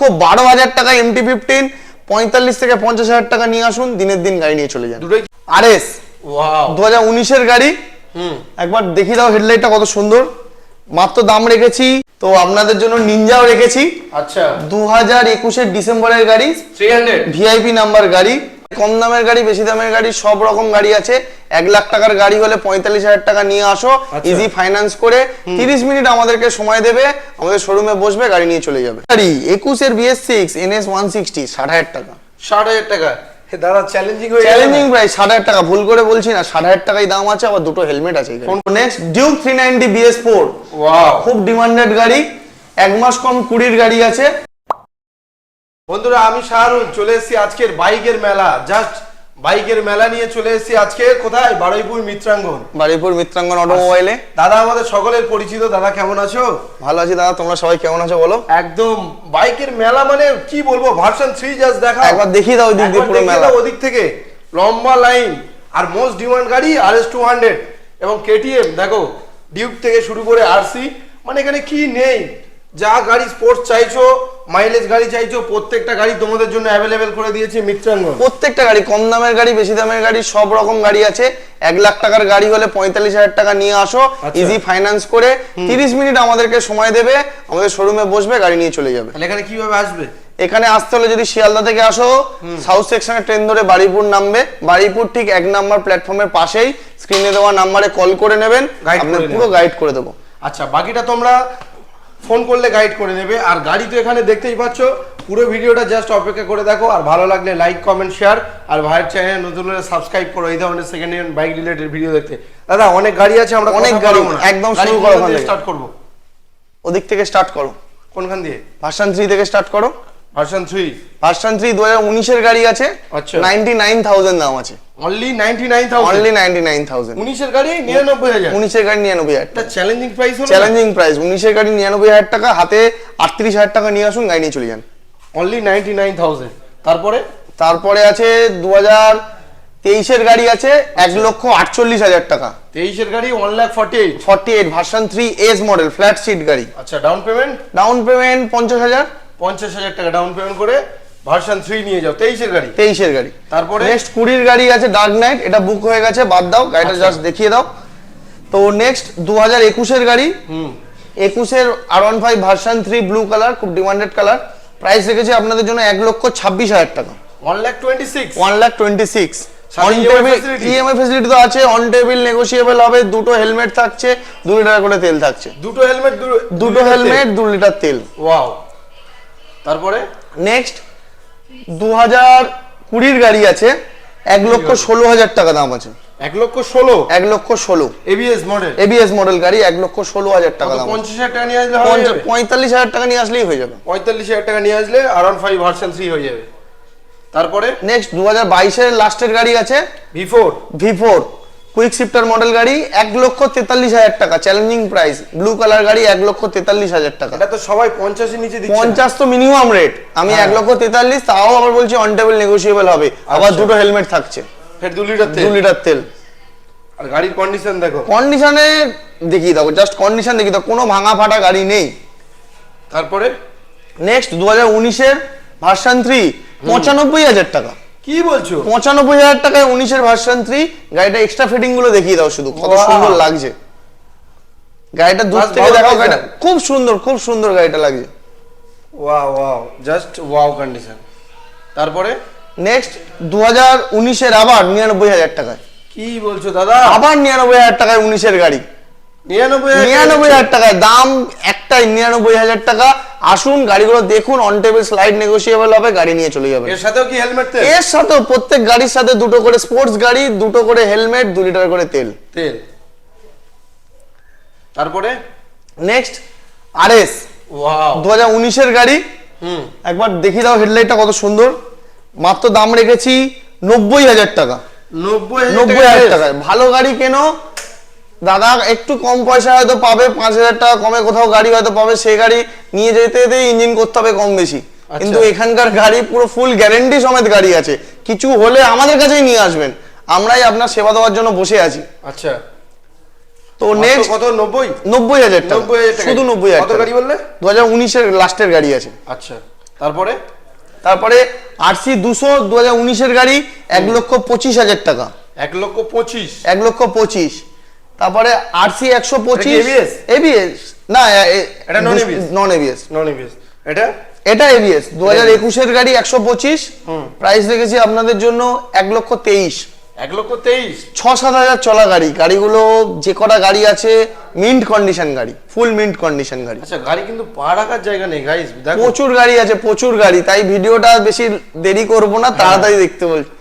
খুব বারো হাজার টাকা এমটি ফিফটিন পঁয়তাল্লিশ থেকে পঞ্চাশ হাজার টাকা নিয়ে আসুন দিনের দিন গাড়ি নিয়ে চলে যান। আর এস দু হাজার উনিশের গাড়ি। হুম। একবার দেখি দাও হেডলাইটটা কত সুন্দর। মাত্র দাম রেখেছি তো আপনাদের জন্য নিনজাও রেখেছি। আচ্ছা। দু হাজার একুশের ডিসেম্বরের গাড়ি। থ্রি হান্ড্রেড ভিআইপি নাম্বার গাড়ি। কম দামের গাড়ি বেশি দামের গাড়ি সব রকম গাড়ি আছে। এক লাখ টাকার গাড়ি হলে পঁয়তাল্লিশ হাজার টাকা নিয়ে আসো। আচ্ছা। ইজি ফাইন্যান্স করে তিরিশ মিনিট আমাদেরকে সময় দেবে আমাদের শোরুমে বসবে গাড়ি নিয়ে চলে যাবে। গাড়ি একুশের BS six N S one sixty ষাট হাজার টাকা। ষাট হাজার টাকা? দাদা চ্যালেঞ্জিং হয়ে চ্যালেঞ্জিং প্রাইস ষাট হাজার টাকা ভুল করে বলছি না ষাট হাজার টাকাই দাম আছে আবার দুটো হেলমেট আছে next Duke three ninety BS four খুব ডিমান্ডেড গাড়ি এক মাস কম কুড়ির গাড়ি আছে। বন্ধুরা আমি শাহরুল চলে এসেছি আজকের বাইকের মেলা। জাস্ট বাইকের মেলা নিয়ে চলে এসেছি আজকে। কোথায়? বারুইপুর মিত্রাঙ্গন। বারুইপুর মিত্রাঙ্গন অটোমোবাইলে। দাদা আমাদের সকলের পরিচিত। দাদা কেমন আছো? ভালো আছি দাদা তোমরা সবাই কেমন আছো বলো? একদম। বাইকের মেলা মানে কি বলব? ভার্সন থ্রি জাস্ট দেখা একবার দেখিয়ে দাও ওই দিক দিয়ে পুরো মেলা। ওদিক থেকে। লম্বা লাইন। আর মোস্ট ডিমান্ড গাড়ি আর এস টু হান্ড্রেড এবং কেটিএম দেখো ডিউক থেকে শুরু করে আরসি মানে এখানে কি নেই? যা গাড়ি স্পোর্টস চাইছো মাইলেজ গাড়ি চাইছো প্রত্যেকটা গাড়ি তোমাদের জন্য অ্যাভেলেবেল করে দিয়েছে মিত্রাঙ্গন। প্রত্যেকটা গাড়ি কম দামের গাড়ি বেশি দামের গাড়ি সব রকম গাড়ি আছে। এক লাখ টাকার গাড়ি হলে পঁয়তাল্লিশ হাজার টাকা নিয়ে আসো আচ্ছা। ইজি ফাইন্যান্স করে। তিরিশ মিনিট আমাদেরকে সময় দেবে আমাদের শোরুমে বসবে গাড়ি নিয়ে চলে যাবে। এখানে কীভাবে আসবে? এখানে আসতে হলে যদি শিয়ালদা থেকে আসো সাউথ সেকশনে ট্রেন ধরে বাড়িপুর নামবে। বাড়িপুর ঠিক এক নাম্বার প্ল্যাটফর্মের পাশেই স্ক্রিনে দেওয়া নাম্বারে কল করে নেবেন। আপনার পুরো গাইড করে দেবো। আচ্ছা বাকিটা তোমরা ফোন করলে গাইড করে নেবে। আর গাড়ি তো এখানে দেখতেই পাচ্ছ পুরো ভিডিওটা জাস্ট অপেক্ষা করে দেখো। আর ভালো লাগলে লাইক কমেন্ট শেয়ার আর ভাইয়ের চ্যানেল নতুন হলে সাবস্ক্রাইব করো এই ধরনের second hand bike related video দেখতে। দাদা অনেক গাড়ি আছে আমরা অনেক গাড়ি, একদম শুরু করো স্টার্ট করব? ওদিক থেকে স্টার্ট করো। কোনখান দিয়ে? ভার্সান থ্রি থেকে স্টার্ট করো। ভার্সন থ্রি ভার্সান থ্রি দু হাজার উনিশের গাড়ি আছে। আচ্ছা। নাইনটি নাইন থাউজেন্ড দাম আছে। Only ninety nine thousand only ninety nine thousand উনিশের গাড়ি নিরানব্বই হাজার। উনিশের গাড়ি নিরানব্বই হাজার। চ্যালেঞ্জিং প্রাইস হলো চ্যালেঞ্জিং প্রাইস উনিশের গাড়ি নিরানব্বই হাজার টাকা হাতে আটত্রিশ হাজার টাকা নিয়ে আসুন গাড়ি নিয়ে চলে যান। অনলি নাইনটি নাইন থাউজেন্ড তারপরে? তারপরে আছে দু হাজার তেইশের গাড়ি আছে এক লক্ষ আটচল্লিশ হাজার টাকা। তেইশের গাড়ি one lakh forty eight forty eight version three S model flat seat গাড়ি। আচ্ছা ডাউন পেমেন্ট ডাউন পেমেন্ট পঞ্চাশ হাজার। পঞ্চাশ হাজার টাকা ডাউন পেমেন্ট করে ভার্সন থ্রি নিয়ে যাও তেইশের গাড়ি। তেইশের গাড়ি। তারপরে? নেক্সট কুড়ির গাড়ি আছে ডার্ক নাইট এটা বুক হয়ে গেছে বাদ দাও গাড়িটা আচ্ছা। জাস্ট দেখিয়ে দাও। তো নেক্সট দু হাজার একুশের গাড়ি। হুম। একুশের R one five version three blue colour খুব ডিমান্ডেড কালার প্রাইস রেখেছি আপনাদের জন্য এক লক্ষ ছাব্বিশ হাজার টাকা। One lakh twenty six one lakh twenty six? EMI facility তো আছে অন টেবিল নেগোসিয়েবল হবে দুটো হেলমেট থাকছে দু লিটার করে তেল থাকছে। দুটো হেলমেট দুটো হেলমেট দু লিটার তেল। ওয়াও তারপরে? নেক্সট দু হাজার কুড়ির গাড়ি আছে এক লক্ষ ষোলো হাজার টাকা দাম আছে। এক লক্ষ ষোলো? এক লক্ষ ষোলো। এবিএস মডেল এবিএস মডেল গাড়ি এক লক্ষ ষোলো হাজার টাকা দাম পঞ্চাশ হাজার টাকা নিয়ে আসলে পঁয়তাল্লিশ হাজার টাকা নিয়ে আসলেই হয়ে যাবে। পঁয়তাল্লিশ হাজার টাকা নিয়ে আসলে R one five version three হয়ে যাবে। তারপরে? নেক্সট দু হাজার বাইশের লাস্টের গাড়ি আছে V four V four quick shifter model গাড়ি এক লক্ষ তেতাল্লিশ হাজার টাকা। চ্যালেঞ্জিং প্রাইস ব্লু কালার গাড়ি এক লক্ষ তেতাল্লিশ হাজার টাকা। এটা তো সবাই পঞ্চাশের নিচে দিচ্ছে পঞ্চাশ তো মিনিমাম রেট আমি হ্যাঁ। এক লক্ষ তেতাল্লিশ তাও আবার বলছি অন টেবিল নেগোসিয়েবল হবে। আবার আচ্ছা। দুটো হেলমেট থাকছে। ফের দু লিটার দু তেল লিটার তেল। আর গাড়ির কন্ডিশন দেখো। কন্ডিশনে দেখিয়ে দাও জাস্ট কন্ডিশন দেখিয়ে দাও। কোনো ভাঙা ফাটা গাড়ি নেই। তারপরে? নেক্সট দু হাজার উনিশের ভার্সান থ্রি পঁচানব্বই হাজার টাকা। কি বলছো? পঁচানব্বই হাজার টাকায় উনিশের ভার্সন থ্রি গাড়িটা এক্সট্রা ফিটিংগুলো দেখিয়ে দাও শুধু কত সুন্দর লাগছে। গাড়িটা দূর থেকে দেখাও গাড়িটা। খুব সুন্দর খুব সুন্দর গাড়িটা লাগছে। Wow wow just wow condition তারপরে? নেক্সট দু হাজার উনিশের আবার নিরানব্বই হাজার টাকায়। কি বলছো দাদা? আবার নিরানব্বই হাজার টাকায় উনিশের গাড়ি। নিরানব্বই হাজার টাকা দাম একটাই নিরানব্বই হাজার টাকা। আসুন গাড়িগুলো দেখুন অন টেবিল স্লাইড নেগোসিয়েবল হবে গাড়ি নিয়ে চলে যাবে এর সাথেও কি হেলমেট তেল? এর সাথেও প্রত্যেক গাড়ির সাথে দুটো করে স্পোর্টস গাড়ি দুটো করে হেলমেট দু লিটার করে তেল। তেল। তারপরে? নেক্সট আর এস ওয়াও দু হাজার উনিশের গাড়ি। হুম। একবার দেখিয়ে দাও হেডলাইটটা কত সুন্দর। মাত্র দাম রেখেছি নব্বই হাজার টাকা। নব্বই নব্বই হাজার টাকায়। ভালো গাড়ি কেন? দাদা একটু কম পয়সা হয়তো পাবে পাঁচ হাজার টাকা কমে কোথাও গাড়ি হয়তো পাবে সেই গাড়ি নিয়ে যেতে যেতে ইঞ্জিন করতে হবে কম বেশি। কিন্তু এখানকার গাড়ি পুরো ফুল গ্যারেন্টি সমেত গাড়ি আছে। কিছু হলে আমাদের কাছেই নিয়ে আসবেন। আমরাই আপনার সেবা দেওয়ার জন্য বসে আছি। আচ্ছা। তো নেক্সট কত? নব্বই? নব্বই হাজার টাকা। নব্বই হাজার টাকা। শুধু নব্বই হাজার কত গাড়ি বললে? দু হাজার উনিশের লাস্টের গাড়ি আছে। আচ্ছা। তারপরে? তারপরে আরসি দুশো দু হাজার উনিশের গাড়ি এক লক্ষ পঁচিশ হাজার টাকা। এক লক্ষ পঁচিশ। এক লক্ষ পঁচিশ। তারপরে আরসি একশো পঁচিশ? এবিএস না? নন এবিএস নন এবিএস এটা? এটা এবিএস দু হাজার একুশের গাড়ি একশো পঁচিশ। প্রাইস রেখেছি আপনাদের জন্য এক লক্ষ তেইশ। এক লক্ষ তেইশ। ছ সাত হাজার চলা গাড়ি। গাড়িগুলো যে কটা গাড়ি আছে মিন্ট কন্ডিশন গাড়ি। ফুল মিন্ট কন্ডিশন গাড়ি। আচ্ছা গাড়ি কিন্তু পা রাখার জায়গা নেই গাইস প্রচুর গাড়ি আছে প্রচুর গাড়ি। তাই ভিডিওটা বেশি দেরি করব না তাড়াতাড়ি দেখতে বলছি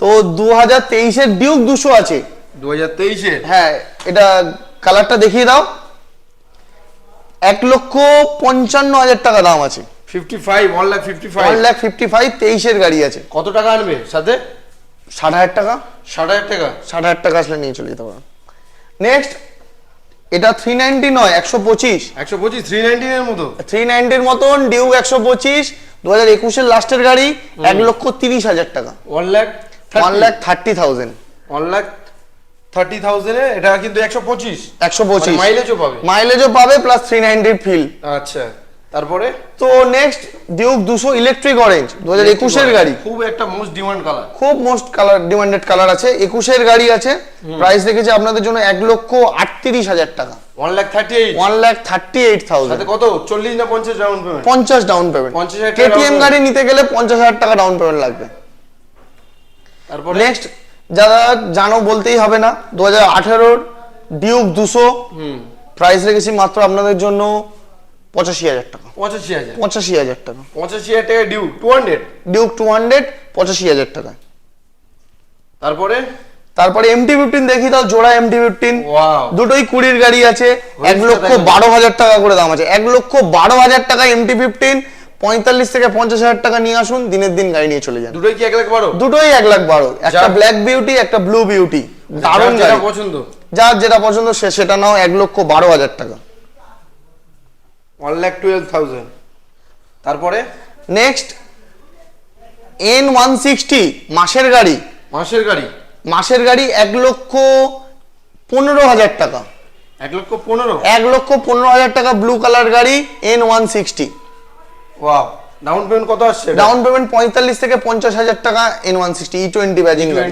তো দু হাজার তেইশের ডিউক দুশো আছে। দু হাজার তেইশে? হ্যাঁ এটা কালারটা দেখিয়ে দাও। এক লক্ষ পঞ্চান্ন হাজার টাকা দাম আছে। Fifty five one lakh fifty five one lakh fifty five তেইশের গাড়ি আছে। কত টাকা আনবে সাথে? ষাট হাজার টাকা। ষাট হাজার টাকা? ষাট হাজার টাকা আসলে নিয়ে চলে যেতে পারো। নেক্সট এটা থ্রি নাইনটি নয় একশো পঁচিশ। একশো পঁচিশ থ্রি নাইনটিনের মতো? থ্রি নাইনটির মতন ডিউক একশো পঁচিশ দু হাজার একুশের লাস্টের গাড়ি এক লক্ষ তিরিশ হাজার টাকা। One lakh one lakh thirty thousand one lakh thirty থাউজেন্ডে এটা কিন্তু একশো পঁচিশ। একশো পঁচিশ। মাইলেজও পাবে। মাইলেজও পাবে প্লাস থ্রি নাইনটির ফিল আচ্ছা তারপরে? তো নেক্সট ডিউক দুশো ইলেকট্রিক অরেঞ্জ দু হাজার একুশের গাড়ি। খুব একটা মোস্ট ডিমান্ড কালার খুব মোস্ট কালার ডিমান্ডেড কালার আছে। একুশের গাড়ি আছে। প্রাইস রেখেছে আপনাদের জন্য এক লক্ষ আটত্রিশ হাজার টাকা। One lakh thirty eight one lakh thirty eight thousand কত? চল্লিশ না পঞ্চাশ ডাউন পেমেন্ট পঞ্চাশ ডাউন পেমেন্ট 50,000 টাকা কেটিএম গাড়ি নিতে গেলে পঞ্চাশ হাজার টাকা ডাউন পেমেন্ট লাগবে। তারপরে? নেক্সট যারা জানো বলতেই হবে না দু হাজার আঠেরোর ডিউক দুশো হুম। প্রাইস রেখেছি মাত্র আপনাদের জন্য পঁচাশি হাজার টাকা। পঁচাশি হাজার। পঁচাশি হাজার টাকা। পঁচাশি হাজার টাকা Duke two hundred Duke two hundred পঁচাশি হাজার টাকা। তারপরে? তারপরে এমটি ফিফটিন দেখি দাও জোড়া এমটি ফিফটিন দুটোই কুড়ির গাড়ি আছে এক লক্ষ বারো হাজার টাকা করে দাম আছে। এক লক্ষ বারো হাজার টাকা এমটি ফিফটিন পঁয়তাল্লিশ থেকে পঞ্চাশ হাজার টাকা নিয়ে আসুন দিনের দিন গাড়ি নিয়ে চলে যান। দুটোই কি এক লাখ বারো? দুটোই এক লাখ বারো। একটা ব্ল্যাক বিউটি একটা ব্লু বিউটি দারুণ যেটা গাড়ি। পছন্দ। যার যেটা পছন্দ সে সেটা নাও এক লক্ষ বারো হাজার টাকা। ওয়ান লাখ টুয়েলভ থাউজেন্ড তারপরে? নেক্সট এন ওয়ান সিক্সটি মাসের গাড়ি। মাসের গাড়ি। মাসের গাড়ি এক লক্ষ পনেরো হাজার টাকা। এক লক্ষ পনেরো? এক লক্ষ পনেরো হাজার টাকা ব্লু কালার গাড়ি N one sixty wow down payment কত আসছে ডাউন পেমেন্ট পঁয়তাল্লিশ থেকে পঞ্চাশ হাজার টাকা N one sixty E twenty badging গাড়ি।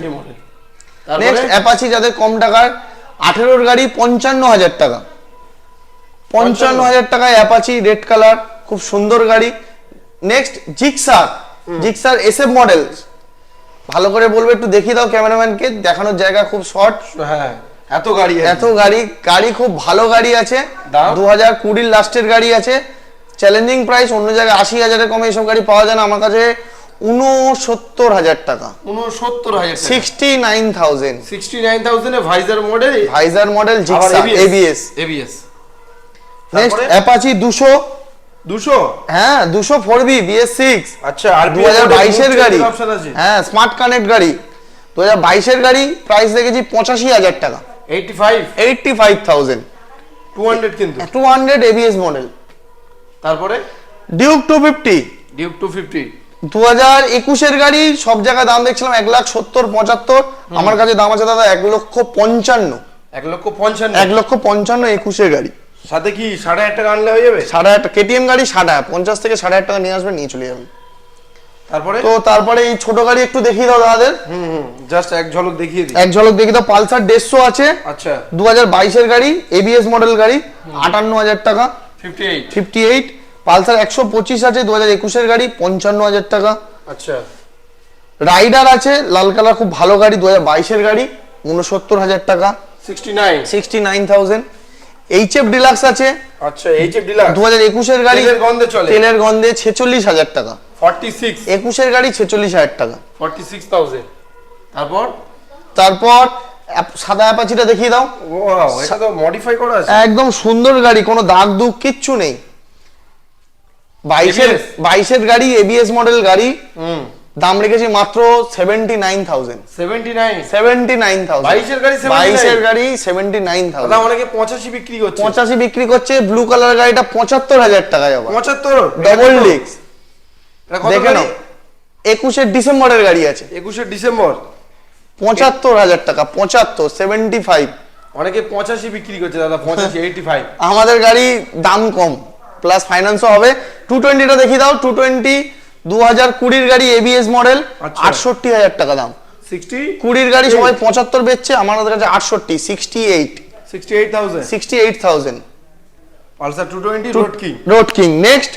নেক্সট অ্যাপাচি যাদের কম টাকার আঠেরোর গাড়ি পঞ্চান্ন হাজার টাকা। পঞ্চান্ন হাজার টাকায় অ্যাপাচি রেড কালার খুব সুন্দর গাড়ি। Next Gixxer Gixxer SF model ভালো করে বলবে একটু দেখিয়ে দাও ক্যামেরাম্যানকে। দেখানোর জায়গা খুব শর্ট। হ্যাঁ এত গাড়ি এত গাড়ি গাড়ি খুব ভালো গাড়ি আছে। দু হাজার কুড়ির লাস্টের গাড়ি আছে। চ্যালেঞ্জিং প্রাইস অন্য জায়গায় আশি হাজারের কমে এইসব গাড়ি পাওয়া যায় না। আমার কাছে উনসত্তর হাজার টাকা। উনসত্তর হাজার sixty nine thousand sixty nine থাউজেন্ডে visor model visor model ABS ABS next Apache দুশো। দুশো? হ্যাঁ দুশো ফোর বি বিএস সিক্স আচ্ছা আর দু হাজার বাইশের গাড়ি। হ্যাঁ স্মার্ট কানেক্ট গাড়ি। দু হাজার বাইশের গাড়ি প্রাইস দেখেছি পঁচাশি হাজার টাকা। Eighty five eighty five thousand two hundred কিন্তু। টু হান্ড্রেড এবিএস মডেল তারপরে? Duke two fifty Duke two fifty দু হাজার একুশের গাড়ি সব জায়গায় দাম দেখছিলাম এক লাখ সত্তর পঁচাত্তর। আমার কাছে দাম আছে দাদা এক লক্ষ পঞ্চান্ন। এক লক্ষ পঞ্চান্ন। এক লক্ষ পঞ্চান্ন একুশের গাড়ি। সাথে কি সাড়ে আট টাকা আনলে হয়ে যাবে? সাড়ে আট কেটিএম গাড়ি সাড়ে আট পঞ্চাশ থেকে সাড়ে আট টাকা নিয়ে আসবেন নিয়ে চলে যাবে। তারপরে? তো তারপরে এই ছোট গাড়ি একটু দেখিয়ে দাও দাদাদের। হুম হুম জাস্ট এক ঝলক দেখিয়ে দিই। এক ঝলক দেখিয়ে দাও পালসার দেড়শো আছে। আচ্ছা। দু হাজার বাইশের গাড়ি এবিএস মডেল গাড়ি আটান্ন হাজার টাকা। Fifty eight fifty eight Pulsar একশো পঁচিশ আছে দু হাজার একুশের গাড়ি পঞ্চান্ন হাজার টাকা। আচ্ছা। রাইডার আছে লাল কালার খুব ভালো গাড়ি দু হাজার বাইশের গাড়ি উনসত্তর হাজার টাকা। Sixty nine. Sixty nine thousand. H F deluxe আছে। আচ্ছা এইচ এফ ডিলাক্স। দু হাজার একুশের গাড়ি তেলের গন্ধে চলে। তেলের গন্ধে ছেচল্লিশ হাজার টাকা। Forty six. একুশের গাড়ি ছেচল্লিশ হাজার টাকা। Forty six thousand. তারপর? তারপর সাদা অ্যাপাচিটা দেখিয়ে দাও। ওয়াও এটা তো মডিফাই করা আছে। একদম সুন্দর গাড়ি কোনো দাগ দুগ কিচ্ছু নেই। বাইশের বাইশের গাড়ি এবিএস মডেল গাড়ি হুম। দাম রেখেছি মাত্র seventy nine thousand seventy nine seventy nine thousand বাইশের গাড়ি বাইশের গাড়ি সেভেন্টি নাইন থাউজেন্ড অনেকে পঁচাশি বিক্রি করছে। পঁচাশি বিক্রি করছে ব্লু কালার গাড়িটা পঁচাত্তর হাজার টাকা যাবে পঁচাত্তর? ডবল ডিক্স এটা দেখে নাও। একুশের ডিসেম্বরের গাড়ি আছে। একুশে ডিসেম্বর? পঁচাত্তর হাজার টাকা পঁচাত্তর সেভেন্টি ফাইভ অনেকে পঁচাশি বিক্রি করছে দাদা পঁচাশি এইটি ফাইভ আমাদের গাড়ি দাম কম। প্লাস ফাইন্যান্সও হবে। টু টোয়েন্টিটা দেখিয়ে দাও টু টোয়েন্টি দু হাজার কুড়ির গাড়ি এবিএস মডেল আচ্ছা। আটষট্টি হাজার টাকা দাম। সিক্সটি কুড়ির গাড়ি সবাই পঁচাত্তর বেচছে আমাদের কাছে আটষট্টি sixty eight sixty eight thousand sixty eight thousand Pulsar two twenty road king road king next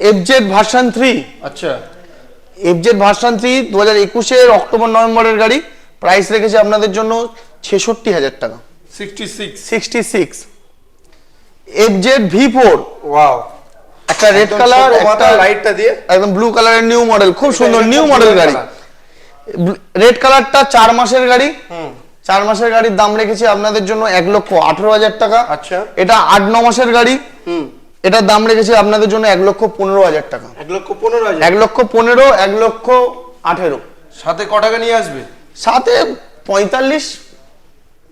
FZ version three আচ্ছা। এফজেড ভার্সন থ্রি দু হাজার একুশের অক্টোবর নভেম্বরের গাড়ি। প্রাইস রেখেছে আপনাদের জন্য ছেষট্টি হাজার টাকা। Sixty six sixty six FZ V four wow একটা রেড কালার একটা লাইটটা দিয়ে। একদম ব্লু কালারের নিউ মডেল খুব সুন্দর নিউ মডেল গাড়ি। রেড কালারটা চার মাসের গাড়ি। হুম। চার মাসের গাড়ির দাম রেখেছি আপনাদের জন্য এক লক্ষ আঠারো হাজার টাকা। আচ্ছা। এটা আট ন মাসের গাড়ি। হুম। এটার দাম রেখেছি আপনাদের জন্য এক লক্ষ পনেরো হাজার টাকা। এক লক্ষ পনেরো এক লক্ষ পনেরো এক লক্ষ আঠেরো। সাথে ক টাকা নিয়ে আসবে? সাথে পঁয়তাল্লিশ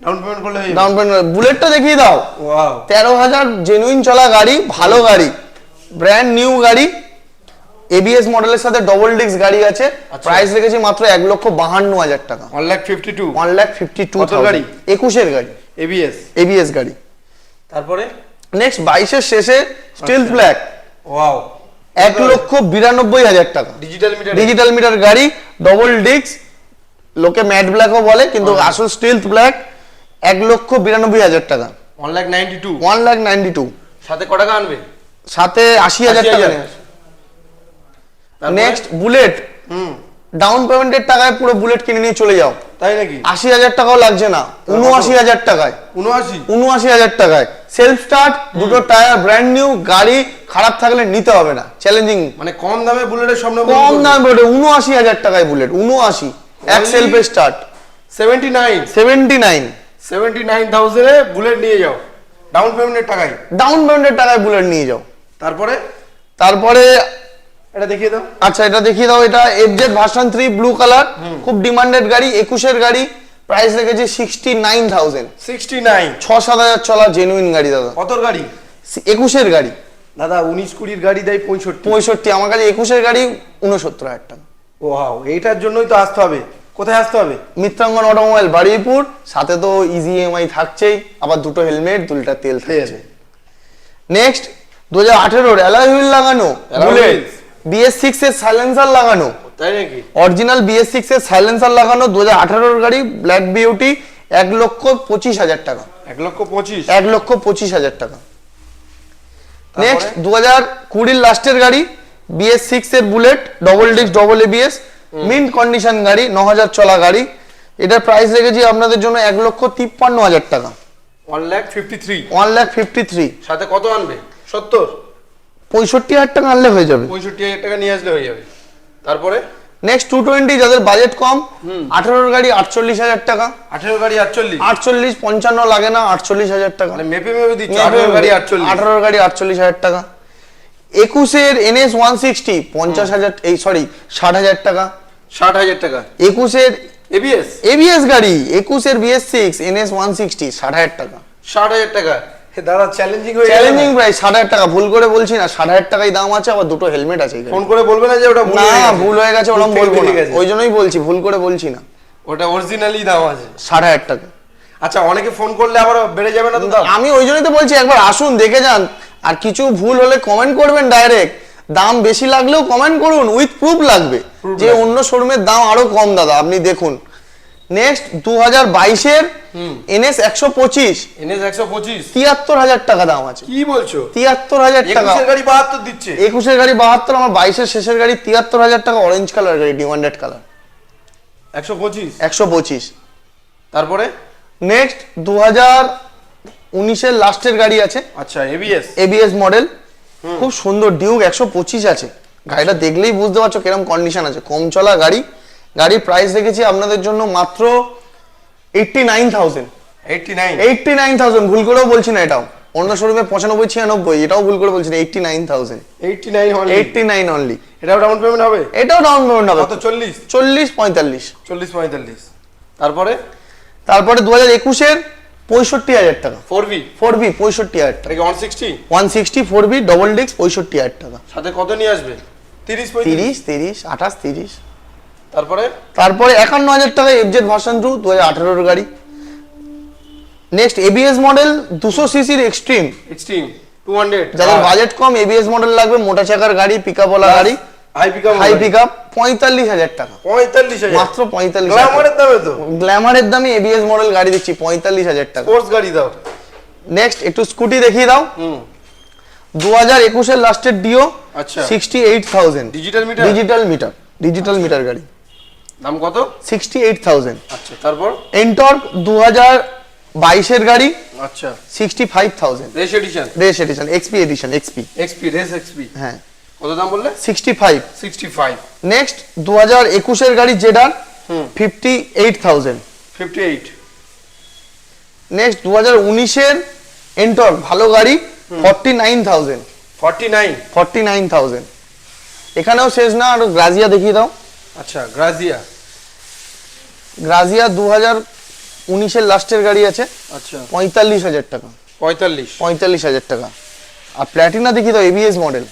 ডাউন পেমেন্ট করলে ডাউন পেমেন্ট বুলেটটা দেখিয়ে দাও। ওয়াও তেরো হাজার জেনুইন চলা গাড়ি ভালো গাড়ি। ব্র্যান্ড নিউ গাড়ি। এবিএস মডেলের সাথে ডবল ডিস্ক গাড়ি আছে। আচ্ছা। প্রাইস রেখেছি মাত্র এক লক্ষ বাহান্ন হাজার টাকা। One lakh fifty two one lakh fifty two গাড়ি? একুশের গাড়ি। এবিএস এবিএস গাড়ি। তারপরে? নেক্সট বাইশের শেষে স্টিল আচ্ছা। ব্ল্যাক ওয়াও এক লক্ষ বিরানব্বই হাজার টাকা। ডিজিটাল মিটার ডিজিটাল মিটার গাড়ি ডবল ডিস্ক লোকে ম্যাট ব্ল্যাকও বলে কিন্তু হ্যাঁ। আসল স্টিল ব্ল্যাক এক লক্ষ বিরানব্বই হাজার টাকা। One lakh ninety two one lakh ninety two সাথে ক টাকা আনবে? সাথে আশি হাজার টাকা? নেক্সট বুলেট হুম। ডাউন পেমেন্টের টাকায় পুরো বুলেট কিনে নিয়ে চলে যাও। তাই নাকি? আশি হাজার টাকাও লাগছে না। উনআশি হাজার টাকায়। উনআশি? উনআশি হাজার টাকায়। সেলফ স্টার্ট দুটো টায়ার ব্র্যান্ড নিউ গাড়ি খারাপ থাকলে নিতে হবে না। চ্যালেঞ্জিং মানে কম দামে বুলেটের স্বপ্ন কম দাম বলে উনআশি হাজার টাকায় বুলেট উনআশি। এক সেলফে start seventy nine seventy nine seventy nine থাউজেন্ডে bullet নিয়ে যাও। ডাউন পেমেন্টের টাকায় ডাউন পেমেন্টের টাকায় বুলেট নিয়ে যাও। তারপরে? তারপরে এটা দেখিয়ে দাও। আচ্ছা এটা দেখিয়ে দাও। এটা FZ version three blue colour খুব ডিমান্ডেড গাড়ি একুশের গাড়ি। প্রাইস রেখেছে sixty nine thousand sixty nine ছ সাত হাজার চলা জেনুইন গাড়ি দাদা। কত গাড়ি? একুশের গাড়ি। দাদা উনিশ কুড়ির গাড়ি দেয় পঁয়ষট্টি। পঁয়ষট্টি। আমার কাছে একুশের গাড়ি উনসত্তর হাজার টাকা। ওয়াও এইটার জন্যই তো আসতে হবে। কোথায় আসতে হবে? মিত্রাঙ্গন অটোমোবাইল বারুইপুর সাথে তো ইজি এমআই থাকছেই। আবার দুটো হেলমেট দু লিটার তেল থাকছে। নেক্সট দু হাজার আঠেরোর অ্যালয় হুইল লাগানো। বুলেট বিএস সিক্স এর সাইলেন্সার লাগানো। তাই নাকি? অরিজিনাল বিএস সিক্স এর সাইলেন্সার লাগানো দু হাজার আঠারোর গাড়ি ব্ল্যাক বিউটি এক লক্ষ পঁচিশ হাজার টাকা। এক লক্ষ পঁচিশ? এক লক্ষ পঁচিশ হাজার টাকা। নেক্সট দু হাজার কুড়ির লাস্টের গাড়ি বিএস সিক্স এর bullet double disc double ABS mint condition গাড়ি ন হাজার চলা গাড়ি। এটার প্রাইস রেখেছি আপনাদের জন্য এক লক্ষ তিপ্পান্ন হাজার টাকা। One lakh fifty three one lakh fifty three সাথে কত আনবে? সত্তর? পঁয়ষট্টি হাজার টাকা আনলে হয়ে যাবে। পঁয়ষট্টি হাজার টাকা নিয়ে আসলে হয়ে যাবে। তারপরে? নেক্সট টু টোয়েন্টি যাদের বাজেট কম আঠেরোর গাড়ি আটচল্লিশ হাজার টাকা। আঠেরো গাড়ি আটচল্লিশ। আটচল্লিশ পঞ্চান্ন লাগে না আটচল্লিশ হাজার টাকা। মানে মেপে মেপে দিচ্ছ আঠেরো গাড়ি আটচল্লিশ। আঠারোর গাড়ি আটচল্লিশ হাজার টাকা। একুশের এনএস ওয়ান সিক্সটি পঞ্চাশ হাজার এই সরি ষাট হাজার টাকা। ষাট হাজার টাকা। একুশের এবিএস এবিএস গাড়ি একুশের BS six NS one sixty ষাট হাজার টাকা। ষাট হাজার টাকা। দাদা চ্যালেঞ্জিং হয়ে চ্যালেঞ্জিং প্রাইস ষাট হাজার টাকা। ভুল করে বলছি না ষাট হাজার টাকাই দাম আছে আবার দুটো হেলমেট আছে ফোন করে বলবে না যে ওটা ভুল না ভুল হয়ে গেছে ওরকম বলব না। ওই জন্যই বলছি ভুল করে বলছি না। ওটা অরিজিনালি দাম আছে। ষাট হাজার টাকা। আচ্ছা অনেকে ফোন করলে আবার বেড়ে যাবে না তো দাম? আমি ওই জন্যই তো বলছি একবার আসুন দেখে যান। আর কিছু ভুল হলে কমেন্ট করবেন ডাইরেক্ট দাম বেশি লাগলেও কমেন্ট করুন উইথ প্রুফ লাগবে। যে অন্য শোরুমের দাম আরও কম দাদা আপনি দেখুন। নেক্সট দু হাজার বাইশের এনএস একশো পঁচিশ। এনএস একশো পঁচিশ। তিয়াত্তর হাজার টাকা দাম আছে। কি বলছো? তিয়াত্তর হাজার টাকা। গাড়ি বাহাত্তর দিচ্ছে। একুশের গাড়ি বাহাত্তর আমার বাইশের শেষের গাড়ি তিয়াত্তর হাজার টাকা অরেঞ্জ কালার গাড়ি ডিমান্ডেড কালার একশো পঁচিশ। একশো পঁচিশ। তারপরে? নেক্সট দু হাজার উনিশের লাস্টের গাড়ি আছে। আচ্ছা এবিএস এবিএস মডেল খুব সুন্দর ডিউক একশো পঁচিশ আছে। গাড়িটা দেখলেই বুঝতে পারছ কীরকম কন্ডিশন আছে। কম চলা গাড়ি। গাড়ির প্রাইস রেখেছি আপনাদের জন্য মাত্র eighty nine thousand eighty nine eighty nine thousand ভুল করেও বলছি না এটাও। অন্য শোরুমে পঁচানব্বই ছিয়ানব্বই এটাও ভুল করে বলছি না। Eighty nine thousand eighty nine eighty nine only এটাও ডাউন পেমেন্ট হবে? এটাও ডাউন পেমেন্ট হবে। কত চল্লিশ। চল্লিশ পঁয়তাল্লিশ। চল্লিশ পঁয়তাল্লিশ। তারপরে? তারপরে দু হাজার একুশের পঁয়ষট্টি হাজার টাকা। ফোর বি ফোর বি পঁয়ষট্টি হাজার টাকা। One sixty one sixty four B double disc পঁয়ষট্টি হাজার টাকা। সাথে কত নিয়ে আসবে? তিরিশ তিরিশ তিরিশ আঠাশ তিরিশ। তারপরে? তারপরে একান্ন হাজার টাকা এফজেড ভার্সন টু দু হাজার আঠেরোর গাড়ি। নেক্সট এবিএস মডেল দুশো সিসির এক্সট্রিম এক্সট্রিম টু হান্ড্রেড যাদের বাজেট কম এবিএস মডেল লাগবে মোটা চাকার গাড়ি পিকআপওয়ালা গাড়ি। হাই পিকআপ হাই পিকআপ পঁয়তাল্লিশ হাজার টাকা। পঁয়তাল্লিশ হাজার। মাত্র পঁয়তাল্লিশ গ্ল্যামারের দামে তো? গ্ল্যামারের দামে এবিএস মডেল গাড়ি দিচ্ছি পঁয়তাল্লিশ হাজার টাকা। স্পোর্টস গাড়ি দাও। নেক্সট একটু স্কুটি দেখিয়ে দাও। হুম। দু হাজার একুশের লাস্টের ডিও আচ্ছা। Sixty eight thousand digital meter digital meter digital meter গাড়ি। দাম কত? সিক্সটি এইট থাউজেন্ড আচ্ছা তারপর? এনটর্ক দু হাজার বাইশের গাড়ি। আচ্ছা। Sixty five thousand race edition race edition XP edition XP XP race XP হ্যাঁ। কত দাম বললে? Sixty five sixty five next দু হাজার একুশের গাড়ি জেডার হুম। Fifty eight thousand fifty eight next দু হাজার উনিশের এন্টর্ক ভালো গাড়ি forty nine thousand forty nine forty nine thousand এখানেও শেষ না আর গ্রাজিয়া দেখিয়ে দাও। আচ্ছা গ্রাজিয়া গ্রাজিয়া দু হাজার উনিশের লাস্টের গাড়ি আছে। আচ্ছা। পঁয়তাল্লিশ হাজার টাকা। পঁয়তাল্লিশ। পঁয়তাল্লিশ হাজার টাকা। আর প্ল্যাটিনা দেখিয়ে দাও এবিএস মডেল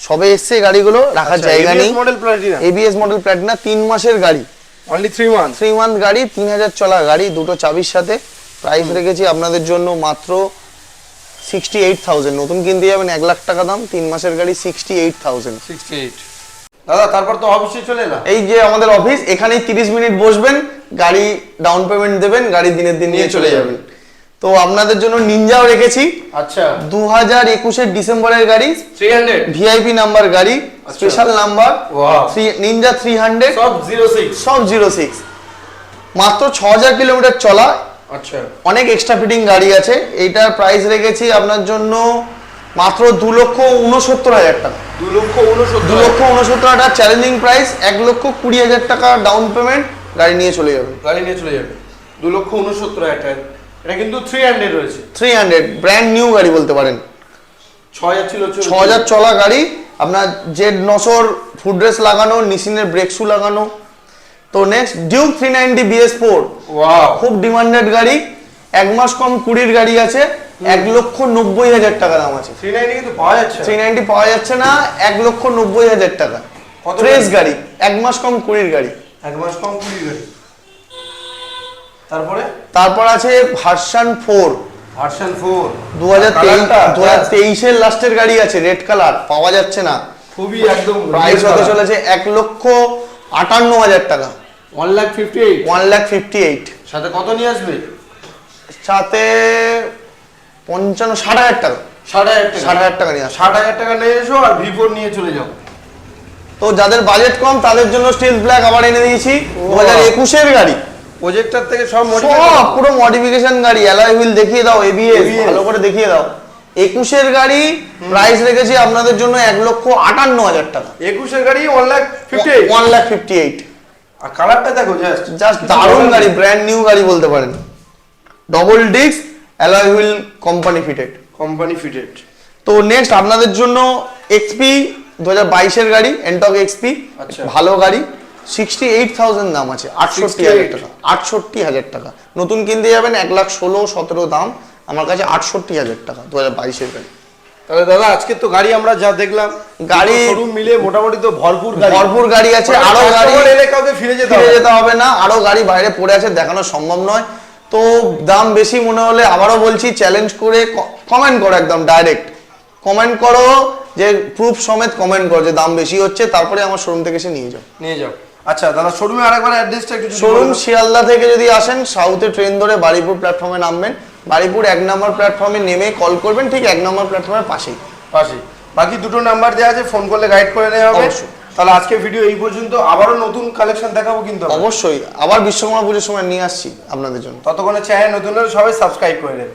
সবে এসছে গাড়িগুলো রাখার জায়গা নেই। Model Platina ABS model Platina তিন মাসের গাড়ি। Only three month three month গাড়ি তিন হাজার চলা গাড়ি দুটো চাবির সাথে। প্রাইস রেখেছি আপনাদের জন্য মাত্র সিক্সটি এইট থাউজেন্ড নতুন কিনতে যাবেন এক লাখ টাকা দাম তিন মাসের গাড়ি sixty eight thousand sixty eight দাদা তারপর তো অফিসে চলে এলাম। এই যে আমাদের অফিস এখানেই তিরিশ মিনিট বসবেন গাড়ি ডাউন পেমেন্ট দেবেন গাড়ি দিনের দিন নিয়ে চলে যাবেন। তো আপনাদের জন্য নিনজাও রেখেছি। আচ্ছা। দু হাজার একুশের ডিসেম্বরের গাড়ি। থ্রি হান্ড্রেড ভিআইপি নাম্বার গাড়ি। Special number. Wow. Ninja three hundred সব জিরো সিক্স সব জিরো সিক্স মাত্র ছ হাজার কিলোমিটার চলা। আচ্ছা। অনেক এক্সট্রা ফিটিং গাড়ি আছে। এইটার প্রাইস রেখেছি আপনার জন্য মাত্র দু লক্ষ উনসত্তর হাজার টাকা। দু লক্ষ দু লক্ষ উনসত্তর হাজার চ্যালেঞ্জিং প্রাইস এক লক্ষ কুড়ি হাজার টাকা ডাউন পেমেন্ট গাড়ি নিয়ে চলে যাবেন গাড়ি নিয়ে চলে যাবে। দু লক্ষ উনসত্তর হাজার টাকা। এটা কিন্তু থ্রি হান্ড্রেড রয়েছে। থ্রি হান্ড্রেড ব্র্যান্ড নিউ গাড়ি বলতে পারেন। ছ হাজার ছিল ছ হাজার চলা গাড়ি আপনার জেড নশোর ফুডরেস লাগানো নিসিনের ব্রেক শু লাগানো। তো next Duke three ninety BS four wow খুব ডিমান্ডেড গাড়ি এক মাস কম কুড়ির গাড়ি আছে এক লক্ষ নব্বই হাজার টাকা দাম আছে। থ্রি নাইনটি কিন্তু পাওয়া যাচ্ছে থ্রি নাইনটি পাওয়া যাচ্ছে না এক লক্ষ নব্বই হাজার টাকা। কত ফ্রেশ গাড়ি? এক মাস কম কুড়ির গাড়ি। এক মাস কম কুড়ি গাড়ি। তারপরে? তারপর আছে ভার্সান ফোর। Version four. দু হাজার দু হাজার তেইশের লাস্টের গাড়ি আছে রেড কালার পাওয়া যাচ্ছে না। খুবই একদম প্রাইস হতে চলেছে? এক লক্ষ আটান্ন হাজার টাকা। One lakh fifty eight. One lakh fifty eight. সাথে কত নিয়ে আসবে? সাথে পঞ্চান্ন ষাট হাজার টাকা। ষাট হাজার টাকা। ষাট হাজার টাকা নিয়ে ষাট হাজার টাকা নিয়ে এসো আর ভি ফোর নিয়ে চলে যাও। তো যাদের বাজেট কম তাদের জন্য স্টিল ব্ল্যাক আবার এনে দিয়েছি। দু হাজার একুশের গাড়ি। প্রজেক্টর থেকে সব সব পুরো মডিফিকেশন গাড়ি অ্যালয় হুইল দেখিয়ে দাও এবিএস ভালো করে দেখিয়ে দাও। একুশের গাড়ি প্রাইস রেখেছি আপনাদের জন্য এক লক্ষ আটান্ন হাজার টাকা। একুশের গাড়ি one lakh fifty one lakh fifty eight আর কালারটা দেখো জাস্ট জাস্ট দারুণ গাড়ি ব্র্যান্ড নিউ গাড়ি বলতে পারেন। Double disc alloy wheel company fitted company fitted তো নেক্সট আপনাদের জন্য এক্সপি দু হাজার বাইশের গাড়ি এনটক এক্সপি আচ্ছা। ভালো গাড়ি। সিক্সটি এইট থাউজেন্ড দাম আছে আটষট্টি হাজার টাকা আটষট্টি হাজার টাকা। নতুন কিনতে যাবেন এক লাখ ষোলো সতেরো দাম আমার কাছে আটষট্টি হাজার টাকা দু হাজার বাইশের গাড়ি। তাহলে দাদা আজকে তো গাড়ি আমরা যা দেখলাম গাড়ি- শোরুম মিলে মোটামুটি তো ভরপুর গাড়ি। ভরপুর গাড়ি আছে মানে আরও গাড়ি এলে কাউকে ফিরে যেতে ফিরে যেতে হবে না আরও গাড়ি বাইরে পড়ে আছে দেখানো সম্ভব নয়। তো দাম বেশি মনে হলে আবারও বলছি চ্যালেঞ্জ করে কমেন্ট করো একদম ডাইরেক্ট কমেন্ট করো যে প্রুফ সমেত কমেন্ট করো যে দাম বেশি হচ্ছে তারপরে আমার শোরুম থেকে এসে নিয়ে যাও। নিয়ে যাও। আচ্ছা দাদা শোরুমে আরেকবার অ্যাড্রেসটা একটু শোরুম শিয়ালদা থেকে যদি আসেন সাউথে ট্রেন ধরে বাড়িপুর প্ল্যাটফর্মে নামবেন। বাড়িপুর এক নম্বর প্ল্যাটফর্মে নেমে কল করবেন ঠিক এক নম্বর প্ল্যাটফর্মের পাশেই। পাশে বাকি দুটো নাম্বার দেওয়া আছে ফোন করলে গাইড করে নেওয়া হবে। তাহলে আজকে ভিডিও এই পর্যন্ত। আবারও নতুন কালেকশন দেখাবো কিন্তু অবশ্যই। আবার বিশ্বকর্মা পুজোর সময় নিয়ে আসছি আপনাদের জন্য। ততক্ষণে চ্যানেল নতুন হলে সবাই সাবস্ক্রাইব করে নেবে